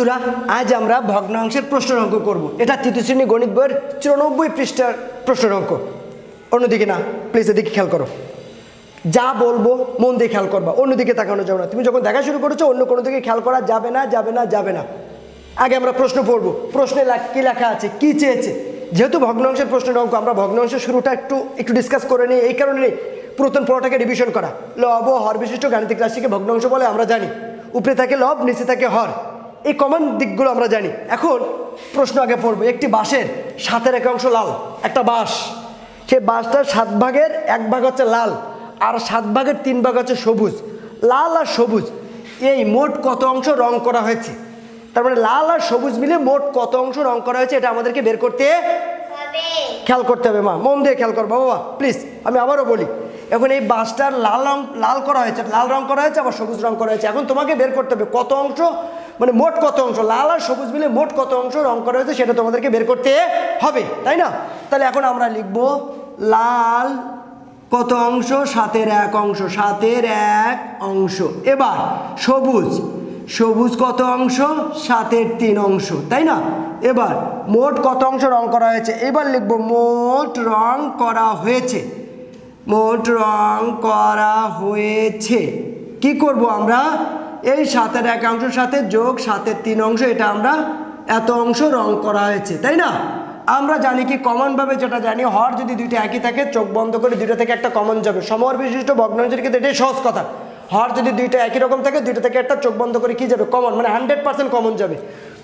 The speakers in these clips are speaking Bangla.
বন্ধুরা, আজ আমরা ভগ্নাংশের প্রশ্নের অঙ্ক করব। এটা তৃতীয় শ্রেণি গণিত বইয়ের চুরানব্বই পৃষ্ঠার প্রশ্নের অঙ্ক। অন্যদিকে না প্লিজ এদিকে খেয়াল করো। যা বলব মন দিয়ে খেয়াল করবা, অন্যদিকে তাকানো যাবে না। তুমি যখন দেখা শুরু করেছ, অন্য কোনো দিকে খেয়াল করা যাবে না যাবে না যাবে না। আগে আমরা প্রশ্ন পড়ব। প্রশ্নে কী লেখা আছে? কি চেয়েছে? যেহেতু ভগ্নাংশের প্রশ্নের অঙ্ক, আমরা ভগ্নাংশের শুরুটা একটু একটু ডিসকাস করে নিই। এই কারণে পুরাতন পড়াটাকে রিভিশন করা। লব হর বিশিষ্ট গাণিতিক রাশিকে ভগ্নাংশ বলে আমরা জানি। উপরে থাকে লব, নিচে থাকে হর। এই কমন দিকগুলো আমরা জানি। এখন প্রশ্ন আগে পড়ব একটি বাঁশের সাতের একাংশ লাল একটা বাঁশ। সেই বাঁশটার সাত ভাগের এক ভাগ হচ্ছে লাল আর সাত ভাগের তিন ভাগ হচ্ছে সবুজ। লাল আর সবুজ এই মোট কত অংশ রং করা হয়েছে? তার মানে লাল আর সবুজ মিলে মোট কত অংশ রং করা হয়েছে এটা আমাদেরকে বের করতে খেয়াল করতে হবে মা। মন দিয়ে খেয়াল করব বাবা প্লিজ আমি আবারও বলি এখন এই বাসটার লাল রং লাল করা হয়েছে লাল রং করা হয়েছে আবার সবুজ রং করা হয়েছে। এখন তোমাকে বের করতে হবে কত অংশ মানে মোট কত অংশ? লাল আর সবুজ মিলে মোট কত অংশ রং করা হয়েছে সেটা তোমাদেরকে বের করতে হবে, তাই না? তাহলে এখন আমরা লিখব লাল কত অংশ? সাতের এক অংশ। সাতের এক অংশ। এবার সবুজ। সবুজ কত অংশ? সাতের তিন অংশ, তাই না? এবার মোট কত অংশ রং করা হয়েছে? এবার লিখব মোট রং করা হয়েছে। মোট রং করা হয়েছে। কি করব আমরা? এই সাতের এক অংশের সাথে যোগ, সাতের তিন অংশ, এটা আমরা এত অংশ রং করা হয়েছে, তাই না? আমরা জানি কি কমনভাবে যেটা জানি, হর যদি দুইটা একই থাকে, চোখ বন্ধ করে দুইটা থেকে একটা কমন যাবে। সমর বিশিষ্ট ভগ্নাংশের ক্ষেত্রে এটাই সহজ কথা। হর যদি দুইটা একই রকম থাকে, দুইটা থেকে একটা চোখ বন্ধ করে কি যাবে? কমন মানে হান্ড্রেড পার্সেন্ট কমন যাবে।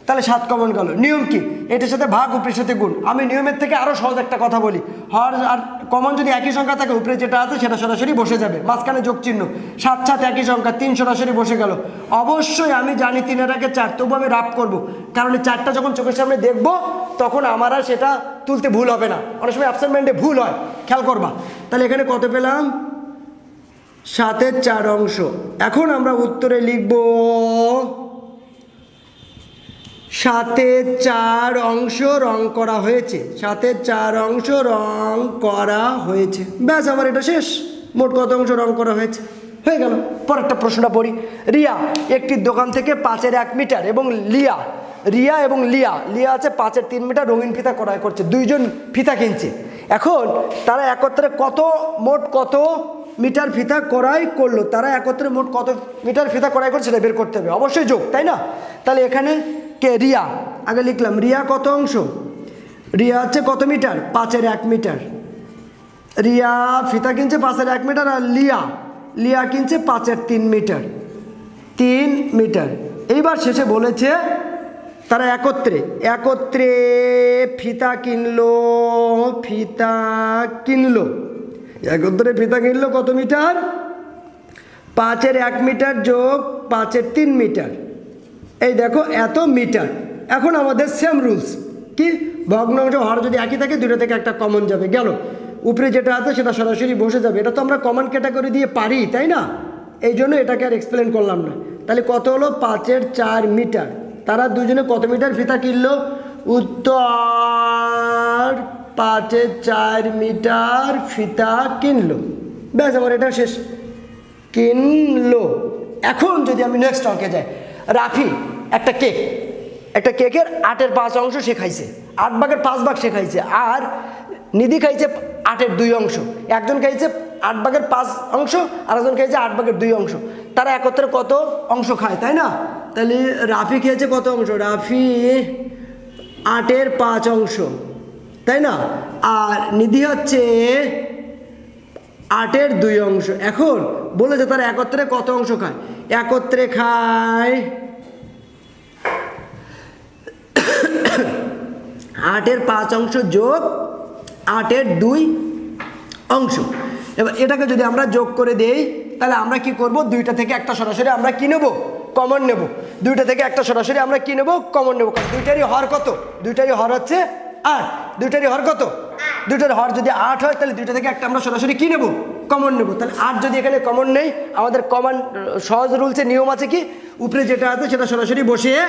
তাহলে সাত কমন গেল। নিয়ম কি? এটার সাথে ভাগ, উপরের সাথে গুণ। আমি নিয়মের থেকে আরও সহজ একটা কথা বলি। হর আর কমন যদি একই সংখ্যা থাকে, উপরে যেটা আছে সেটা সরাসরি বসে যাবে। মাঝখানে যোগ চিহ্ন। সাত সাত একই সংখ্যা, তিন সরাসরি বসে গেল। অবশ্যই আমি জানি তিনের আগে চার, তবু আমি রাপ করব। কারণ চারটা যখন চোখের সামনে দেখব, তখন আমার আর সেটা তুলতে ভুল হবে না। অনেক সময় অ্যাবসেন্টমেন্টে ভুল হয়। খেয়াল করবা। তাহলে এখানে কত পেলাম? সাতের চার অংশ। এখন আমরা উত্তরে লিখব সাতের চার অংশ রং করা হয়েছে। সাতের চার অংশ রং করা হয়েছে। ব্যাস, আমার এটা শেষ। মোট কত অংশ রং করা হয়েছে? হয়ে গেল। পরেরটা প্রশ্নটা পড়ি। রিয়া, একটি দোকান থেকে পাঁচের এক মিটার এবং লিয়া, রিয়া এবং লিয়া লিয়া আছে পাঁচের তিন মিটার, রঙিন ফিতা ক্রয় করছে, দুইজন ফিতা কিনছে। এখন তারা একত্রে কত, মোট কত মিটার ফিতা ক্রয় করল? তারা একত্রে মোট কত মিটার ফিতা ক্রয় করছে সেটা বের করতে হবে। অবশ্যই যোগ, তাই না? তাহলে এখানে কে রিয়া। আগে লিখলাম, রিয়া কত অংশ? রিয়া হচ্ছে কত মিটার? পাঁচের এক মিটার। রিয়া ফিতা কিনছে পাঁচের এক মিটার আর লিয়া। লিয়া কিনছে পাঁচের তিন মিটার। তিন মিটার। এইবার শেষে বলেছে তারা একত্রে। একত্রে ফিতা কিনলো ফিতা কিনলো। একত্রে ফিতা কিনলো কত মিটার? পাঁচের এক মিটার যোগ পাঁচের তিন মিটার। এই দেখো, এত মিটার এখন আমাদের সেম রুলস কি? ভগ্নাংশ হর যদি একই থাকে দুটো থেকে একটা কমন যাবে। গেল। উপরে যেটা আছে, সেটা সরাসরি বসে যাবে। এটা তো আমরা কমন ক্যাটাগরি দিয়ে পারি, তাই না? এই জন্য এটাকে আর এক্সপ্লেন করলাম না। তাহলে কত হলো? পাঁচের চার মিটার তারা দুজনে কত মিটার ফিতা কিনলো? উত্তর, পাঁচের চার মিটার ফিতা কিনলো। ব্যাস আমার এটা শেষ। কিনলো। এখন যদি আমি নেক্সট অঙ্কে যাই রাফি, একটা কেক। একটা কেকের আটের পাঁচ অংশ সে খাইছে। আট ভাগের পাঁচ ভাগ সে খাইছে। আর নিধি খাইছে আটের দুই অংশ। একজন খাইছে আট ভাগের পাঁচ অংশ আর একজন খাইছে আট ভাগের দুই অংশ। তারা একত্রে কত অংশ খায়, তাই না? তাহলে রাফি খেয়েছে কত অংশ? রাফি আটের পাঁচ অংশ, তাই না? আর নিধি হচ্ছে আটের দুই অংশ। এখন বলেছে তারা একত্রে কত অংশ খায়? একত্রে খায় আটের পাঁচ অংশ যোগ আটের দুই অংশ। এবার এটাকে যদি আমরা যোগ করে দেই তাহলে আমরা কি করব? দুইটা থেকে একটা সরাসরি আমরা কি নেব? কমন নেব। দুইটা থেকে একটা সরাসরি আমরা কি নেব? কমন নেব। কারণ দুইটারই হর কত? দুইটারই হর হচ্ছে আট। দুইটারই হর কত? দুইটার হর যদি আট হয় তাহলে দুইটা থেকে একটা আমরা সরাসরি কি নেব? কমন নেব। তাহলে আট যদি এখানে কমন নেই, আমাদের কমন সহজ রুলসের নিয়ম আছে কি? উপরে যেটা আছে সেটা সরাসরি বসিয়ে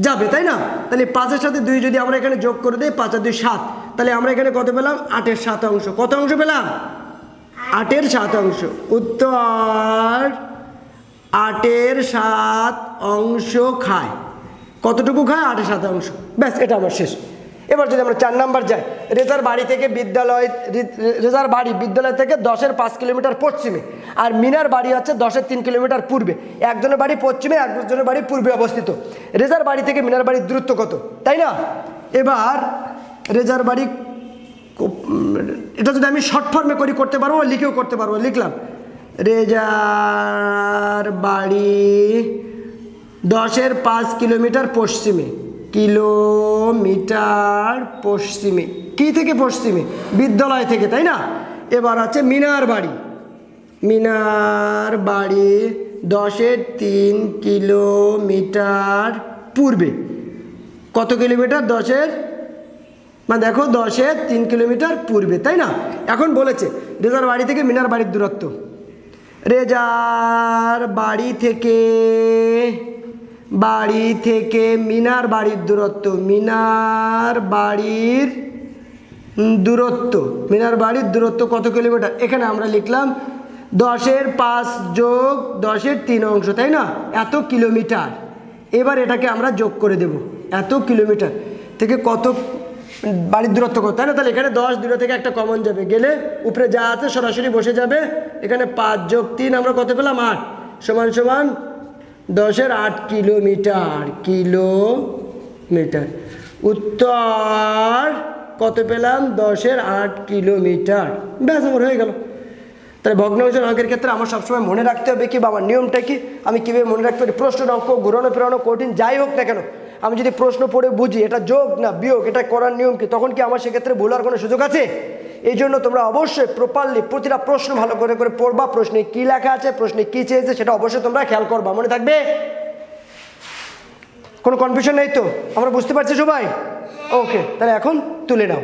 যাবে, তাই না? তাহলে পাঁচের সাথে দুই যদি আমরা এখানে যোগ করে দিই, পাঁচ আর দুই সাত। তাহলে আমরা এখানে কত পেলাম? আটের সাত অংশ। কত অংশ পেলাম? আটের সাত অংশ। উত্তর, আটের সাত অংশ খায়। কতটুকু খায়? আটে শতাংশ ব্যাস, এটা আমার শেষ। এবার যদি আমরা চার নাম্বার যাই রেজার বাড়ি থেকে বিদ্যালয় রেজার বাড়ি বিদ্যালয় থেকে দশের পাঁচ কিলোমিটার পশ্চিমে, আর মিনার বাড়ি হচ্ছে দশের তিন কিলোমিটার পূর্বে, একজনের বাড়ি পশ্চিমে একজনের বাড়ি পূর্বে অবস্থিত। রেজার বাড়ি থেকে মিনার বাড়ির দূরত্ব কত? তাই না? এবার রেজার বাড়ি এটা যদি আমি শর্ট ফর্মে করি, করতে পারব, লিখেও করতে পারব, লিখলাম। রেজার বাড়ি দশের পাঁচ কিলোমিটার পশ্চিমে। কিলোমিটার পশ্চিমে। কি থেকে পশ্চিমে? বিদ্যালয় থেকে, তাই না? এবার আছে মিনার বাড়ি। মিনার বাড়ি দশের তিন কিলোমিটার পূর্বে। কত কিলোমিটার? দশের? মানে দেখো, দশের তিন কিলোমিটার পূর্বে, তাই না? এখন বলেছে, রেজার বাড়ি থেকে মিনার বাড়ির দূরত্ব। রেজার বাড়ি থেকে বাড়ি থেকে মিনার বাড়ির দূরত্ব, মিনার বাড়ির দূরত্ব, মিনার বাড়ির দূরত্ব কত কিলোমিটার? এখানে আমরা লিখলাম দশের পাঁচ যোগ দশের তিন অংশ, তাই না? এত কিলোমিটার। এবার এটাকে আমরা যোগ করে দেব, এত কিলোমিটার। থেকে কত বাড়ির দূরত্ব কত? তাই না? তাহলে এখানে দশ দূরে থেকে একটা কমন যাবে। গেলে উপরে যা আছে সরাসরি বসে যাবে। এখানে পাঁচ যোগ তিন আমরা কত পেলাম? আট। সমান সমান দশের আট কিলোমিটার কিলোমিটার। উত্তর কত পেলাম? দশের আট কিলোমিটার। ব্যাস, আমার হয়ে গেল। তাহলে ভগ্নাংশের অঙ্কের ক্ষেত্রে আমার সবসময় মনে রাখতে হবে কি বা আমার নিয়মটা কি? আমি কীভাবে মনে রাখতে পারি? প্রশ্ন অঙ্ক ঘুরানো, ফেরানো, কঠিন, যাই হোক না কেন। আমি যদি প্রশ্ন পড়ে বুঝি, এটা যোগ না বিয়োগ, এটা করার নিয়ম কি? তখন কি আমার সেক্ষেত্রে ভুলার কোনো সুযোগ আছে? এই জন্য তোমরা অবশ্যই প্রপারলি প্রতিটা প্রশ্ন ভালো করে করে পড়বা, প্রশ্নে কি লেখা আছে, প্রশ্নে কি চেয়েছে, সেটা অবশ্যই তোমরা খেয়াল করবা। মনে থাকবে? কোনো কনফিউশন নেই তো? আমরা বুঝতে পারছি সবাই? ওকে তাহলে এখন তুলে নাও।